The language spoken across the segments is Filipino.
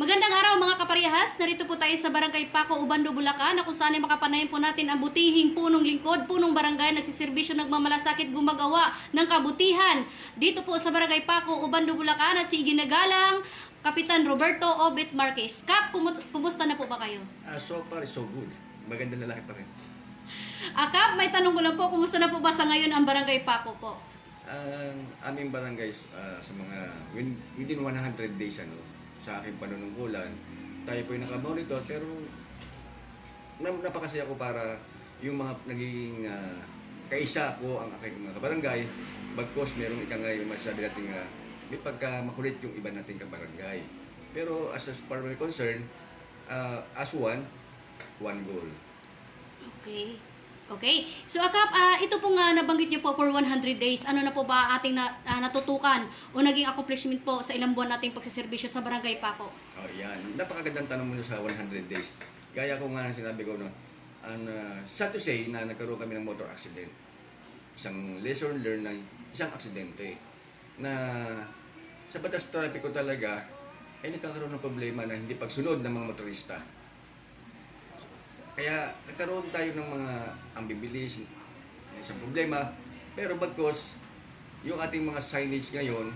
Magandang araw mga kaparehas. Narito po tayo sa Barangay Paco, Ubando, Bulacan na kung saan ay makapanayin po natin ang butihing punong lingkod, punong barangay nagsiservisyo nagmamalasakit gumagawa ng kabutihan. Dito po sa Barangay Paco, Ubando, Bulacan na si Ginagalang Kapitan Roberto Obit Marquez. Kap, kumu- kumusta na po ba kayo? Ah, so far, so good. Maganda lalaki pa rin. Ah, Kap, may tanong ko lang po, kumusta na po ba sa ngayon ang Barangay Paco po? Ang aming barangay ah, sa mga within 100 days ano, sa aking panunungkulan, tayo po yung nakamonitor pero na- napakasaya ko para yung mga naging ah, kaisa ko ang aking mga kabarangay bagkos merong ika nga yung masabi natin nga may pagka makulit yung iba nating kabarangay. Pero as far as we're concerned, ah, as one, one goal. Okay. Okay. So, Akap, ah, ito po nga nabanggit niyo po for 100 days. Ano na po ba ating na, ah, natutukan o naging accomplishment po sa ilang buwan nating pagsiservisyo sa Barangay Paco? Oh, yan. Napakagandang tanong mo sa 100 days. Gaya ko nga ng sinabi ko, no, ang, uh, sad to say na nagkaroon kami ng motor accident. Isang lesson learned na isang aksidente na sa batas trapiko talaga ay nagkakaroon ng problema na hindi pagsunod ng mga motorista. Kaya nagkaroon tayo ng mga ambibilis, isang problema, pero bagkos yung ating mga signage ngayon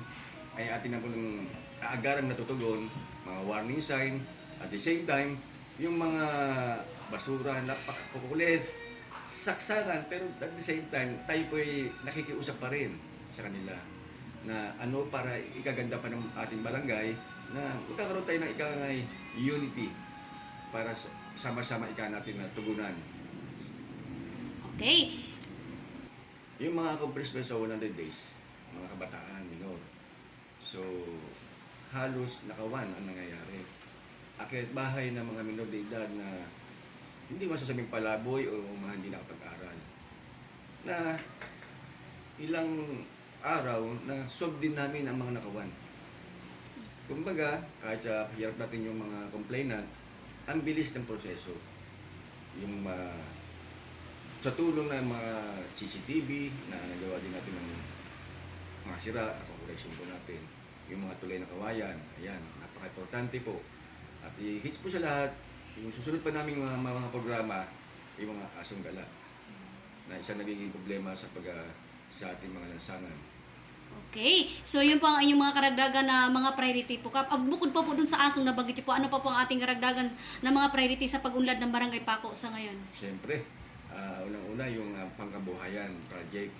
ay atin na pong agarang natutugon, mga warning sign, at the same time, yung mga basura, napakakukulit, saksakan, pero at the same time, tayo po ay nakikiusap pa rin sa kanila na ano para ikaganda pa ng ating barangay na magkakaroon tayo ng ikangay unity para sa- sama-sama ika natin na tugunan. Okay. Yung mga accomplishments sa 100 days, mga kabataan, minor. So, halos nakawan ang nangyayari. Akit bahay ng mga minor de edad na hindi masasabing palaboy o mga hindi nakapag-aral. Na ilang araw na solve din namin ang mga nakawan. Kumbaga, kahit sa hirap natin yung mga complainant, ang bilis ng proseso. Yung ma sa tulong ng mga CCTV na nagawa din natin ng mga sira, nakokoleksyon po natin. Yung mga tulay na kawayan, ayan, napaka-importante po. At i-hits po sa lahat, yung susunod pa namin mga, mga, mga programa, yung mga asong gala na isang nagiging problema sa pag ah, sa ating mga lansangan. Okay. So, yun po ang inyong mga karagdagan na mga priority po. Kap, ah, bukod pa po dun sa asong nabanggit po, ano pa po ang ating karagdagan na mga priority sa pag-unlad ng Barangay Paco sa ngayon? Siyempre, ah, unang-una yung ah, pangkabuhayan project.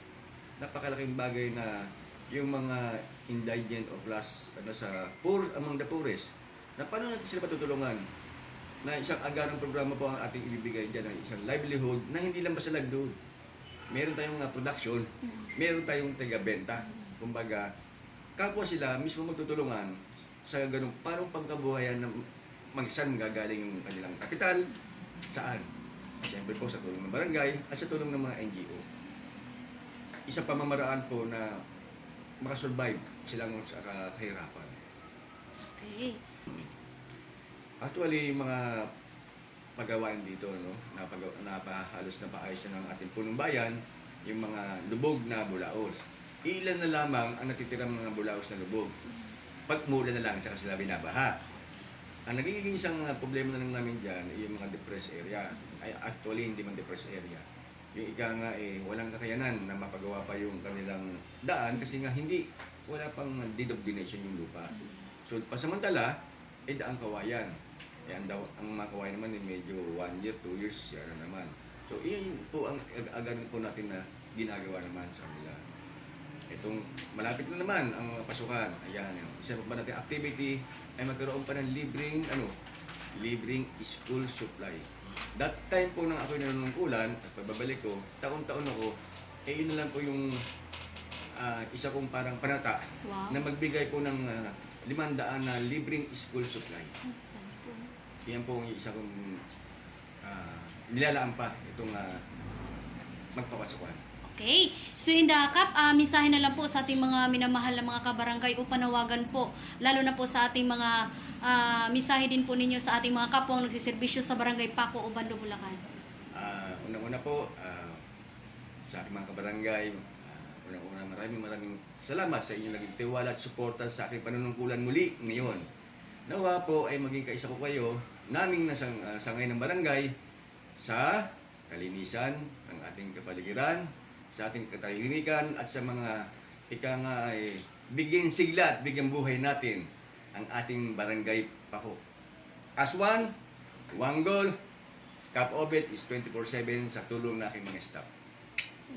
Napakalaking bagay na yung mga indigent o plus ano sa poor among the poorest. Na paano natin sila matutulungan? Na isang agarang programa po ang ating ibibigay dyan, na isang livelihood na hindi lang basta livelihood. Meron tayong ah, production, meron tayong taga-benta. Kumbaga, kapwa sila mismo magtutulungan sa ganung parang pangkabuhayan na mag saan gagaling yung kanilang kapital, saan. Siyempre po sa tulong ng barangay at sa tulong ng mga NGO. Isang pamamaraan po na makasurvive silang sa ka- kahirapan. Okay. Actually, mga pagawain dito, no, napag napahalos na paayos na ng ating punong bayan, yung mga lubog na bulaos. Ilan na lamang ang natitirang mga bulaos na lubog. Pag mula na lang, saka sila binabaha. Ang nagiging isang uh, problema na lang namin dyan, yung mga depressed area. Ay, actually, hindi man depressed area. Yung ika nga, eh, walang kakayanan na mapagawa pa yung kanilang daan kasi nga hindi, wala pang deed of yung lupa. So, pasamantala, eh, daang kawayan. Eh, ang, daw, ang mga kawayan naman, eh, medyo one year, two years, siya na naman. So, iyan po ang ag-agaran po natin na ginagawa naman sa kanila. Itong malapit na naman ang pasukan. Ayan, yung isa pa ba natin activity ay magkaroon pa ng libreng ano, libreng school supply. That time po nang ako'y nanunungkulan at pagbabalik ko, taon-taon ako, eh yun na lang po yung ah, isa kong parang panata Wow. na magbigay po ng ah, limandaan na libreng school supply. Yan po ang isa kong uh, nilalaan pa itong uh, magpapasukan. Okay. So in the cup, uh, mensahe na lang po sa ating mga minamahal na mga kabarangay o panawagan po, lalo na po sa ating mga ah, mensahe din po ninyo sa ating mga kapwang nagsiservisyo sa Barangay Paco o Bando, Bulacan. Ah, unang-una po, ah, sa aking mga kabarangay, ah, unang-una maraming maraming salamat sa inyong naging tiwala at suporta sa aking panunungkulan muli ngayon. Nawa po ay maging kaisa ko kayo naming nasang, uh, sangay ng barangay sa kalinisan ng ating kapaligiran, sa ating katahimikan at sa mga ika nga ay bigyan sigla at bigyan buhay natin ang ating barangay Pako. As one, one goal, Cap Obit is 24-7 sa tulong ng aking mga staff.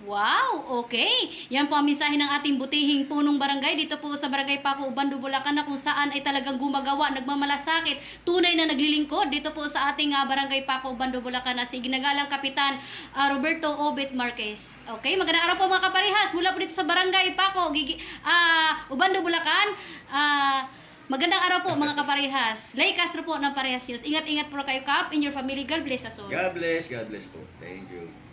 Wow, okay. Yan po ang mensahe ng ating butihing punong barangay dito po sa Barangay Paco, Ubando, Bulacan na kung saan ay talagang gumagawa, nagmamalasakit, tunay na naglilingkod dito po sa ating ah, Barangay Paco, Ubando, Bulacan na si ginagalang Kapitan ah, Roberto Obet Marquez. Okay, magandang araw po mga kaparihas. Mula po dito sa Barangay Paco, Gigi, ah, Ubando, Bulacan. Ah, magandang araw po mga kaparihas. Lay Castro po ng Parehas News. Ingat-ingat po kayo, Kap, in your family. God bless us all. God bless, God bless po. Thank you.